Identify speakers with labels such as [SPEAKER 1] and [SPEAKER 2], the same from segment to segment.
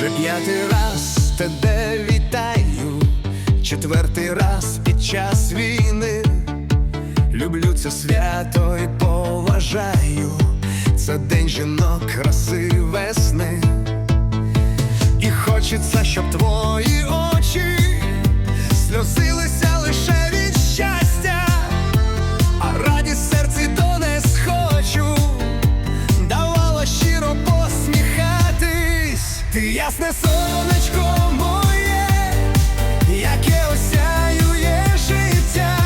[SPEAKER 1] Вже п'ятий раз тебе вітаю, четвертий раз під час війни. Люблю це свято і поважаю. Це день жінок, краси весни. І хочеться, щоб твої очі ясне сонечко моє, яке осяює життя.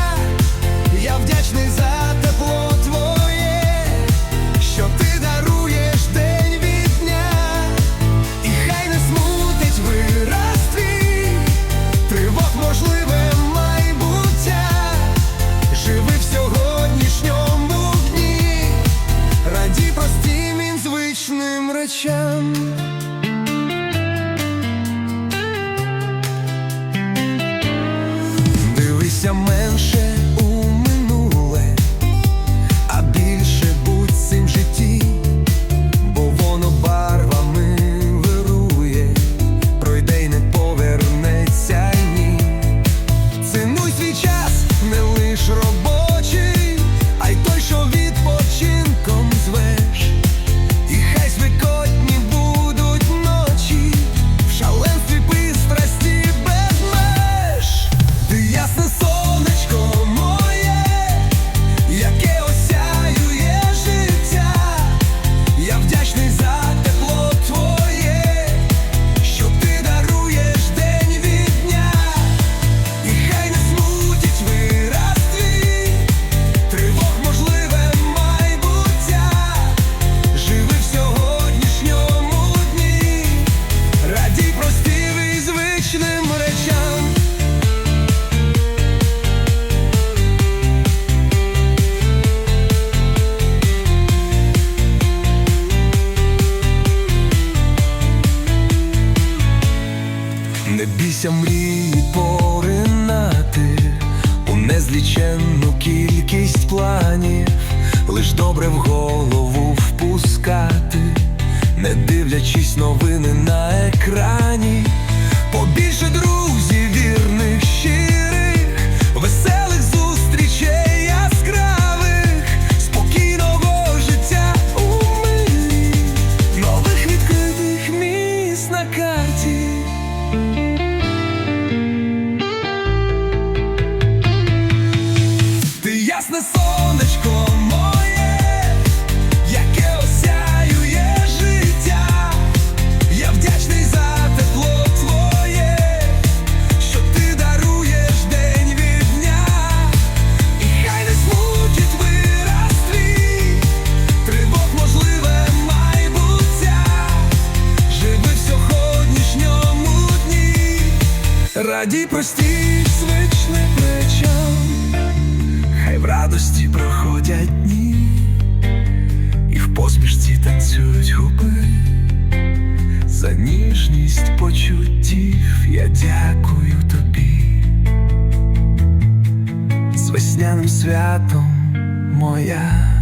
[SPEAKER 1] Я вдячний за тепло твоє, що ти даруєш день від дня, і хай не смутить вираз твій, тривог можливе майбуття, живи в сьогоднішньому дні, радій простім і звичним речам. Дивися менше Не мрії поринати у незліченну кількість планів, лиш добре в голову впускати, не дивлячись новини на екрані, побільше друзів радій простій звичним речам. Хай в радості проходять дні, і в посмішці танцюють губи. За ніжність почуттів я дякую тобі. З весняним святом моя.